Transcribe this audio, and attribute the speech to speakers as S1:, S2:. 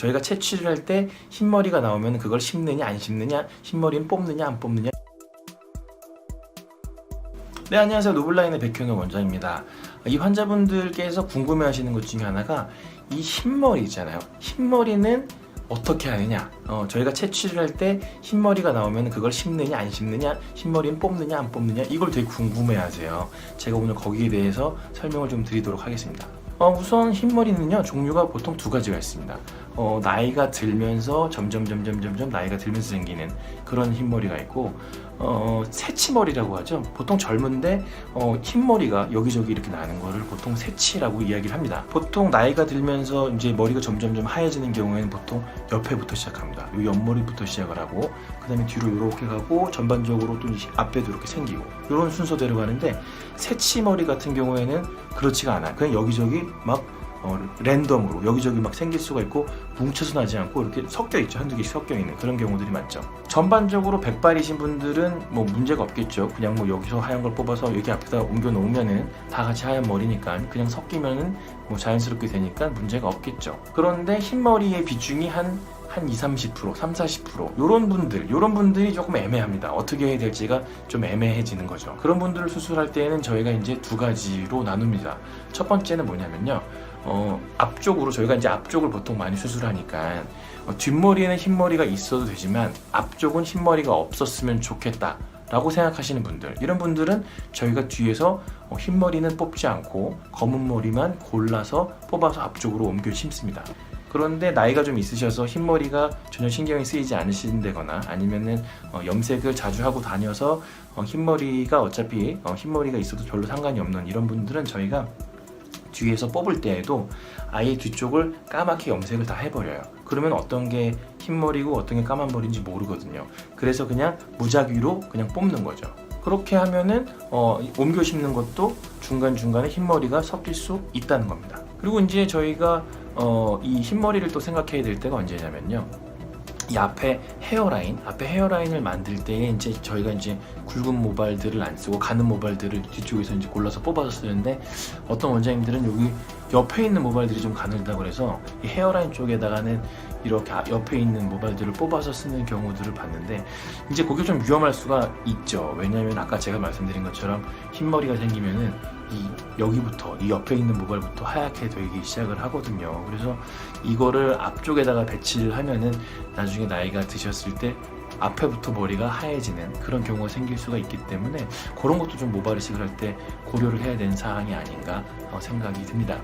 S1: 저희가 채취를 할 때 흰머리가 나오면 그걸 심느냐 안 심느냐 흰머리는 뽑느냐 안 뽑느냐. 네 안녕하세요. 노블라인의 백현우 원장입니다. 이 환자분들께서 궁금해 하시는 것 중에 하나가 이 흰머리 있잖아요. 흰머리는 어떻게 하느냐? 어, 저희가 채취를 할 때 흰머리가 나오면 그걸 심느냐 안 심느냐 흰머리는 뽑느냐 안 뽑느냐 이걸 되게 궁금해 하세요. 제가 오늘 거기에 대해서 설명을 좀 드리도록 하겠습니다. 어, 우선 흰머리는요 종류가 보통 두 가지가 있습니다 어, 나이가 들면서 점점 점점 점점 나이가 들면서 생기는 그런 흰머리가 있고 어, 새치머리라고 하죠. 보통 젊은데 어, 흰머리가 여기저기 이렇게 나는 거를 보통 새치라고 이야기를 합니다. 보통 나이가 들면서 이제 머리가 점점점 하얘지는 경우에는 보통 옆에부터 시작합니다. 이 옆머리부터 시작을 하고 그다음에 뒤로 이렇게 가고 전반적으로 또 앞에도 이렇게 생기고 이런 순서대로 가는데 새치머리 같은 경우에는 그렇지가 않아요. 그냥 여기저기 막 어, 랜덤으로 여기저기 막 생길 수가 있고 뭉쳐서 나지 않고 이렇게 섞여 있죠 한두 개씩 섞여 있는 그런 경우들이 많죠 전반적으로 백발이신 분들은 뭐 문제가 없겠죠 그냥 뭐 여기서 하얀 걸 뽑아서 여기 앞에다 옮겨 놓으면은 다 같이 하얀 머리니까 그냥 섞이면은 뭐 자연스럽게 되니까 문제가 없겠죠 그런데 흰머리의 비중이 한한 2, 30%, 3, 40% 요런 분들, 요런 분들이 조금 애매합니다. 어떻게 해야 될지가 좀 애매해지는 거죠. 그런 분들을 수술할 때에는 저희가 이제 두 가지로 나눕니다. 첫 번째는 뭐냐면요. 어, 앞쪽으로 저희가 이제 앞쪽을 보통 많이 수술하니까 어, 뒷머리에는 흰머리가 있어도 되지만 앞쪽은 흰머리가 없었으면 좋겠다. 라고 생각하시는 분들 이런 분들은 저희가 뒤에서 어, 흰머리는 뽑지 않고 검은 머리만 골라서 뽑아서 앞쪽으로 옮겨 심습니다 그런데 나이가 좀 있으셔서 흰머리가 전혀 신경이 쓰이지 않으신다거나 아니면은 어, 염색을 자주 하고 다녀서 어, 흰머리가 어차피 어, 흰머리가 있어도 별로 상관이 없는 이런 분들은 저희가 뒤에서 뽑을 때에도 아예 뒤쪽을 까맣게 염색을 다 해버려요. 그러면 어떤 게 흰머리고 어떤 게 까만 머리인지 모르거든요. 그래서 그냥 무작위로 그냥 뽑는 거죠. 그렇게 하면은 어, 옮겨 심는 것도 중간 중간에 흰머리가 섞일 수 있다는 겁니다. 그리고 이제 저희가 어, 이 흰머리를 또 생각해야 될 때가 언제냐면요. 이 앞에 헤어라인, 앞에 헤어라인을 만들 때에 이제 저희가 이제 굵은 모발들을 안 쓰고 가는 모발들을 뒤쪽에서 이제 골라서 뽑아서 쓰는데 어떤 원장님들은 여기 옆에 있는 모발들이 좀 가늘다 그래서 이 헤어라인 쪽에다가는 이렇게 아- 옆에 있는 모발들을 뽑아서 쓰는 경우들을 봤는데 이제 그게 좀 위험할 수가 있죠. 왜냐하면 아까 제가 말씀드린 것처럼 흰머리가 생기면은 이 여기부터 이 옆에 있는 모발부터 하얗게 되기 시작을 하거든요. 그래서 이거를 앞쪽에다가 배치를 하면은 나중에 나이가 드셨을 때 앞에부터 머리가 하얘지는 그런 경우가 생길 수가 있기 때문에 그런 것도 좀 모발 이식을 할 때 고려를 해야 되는 사항이 아닌가 어, 생각이 듭니다.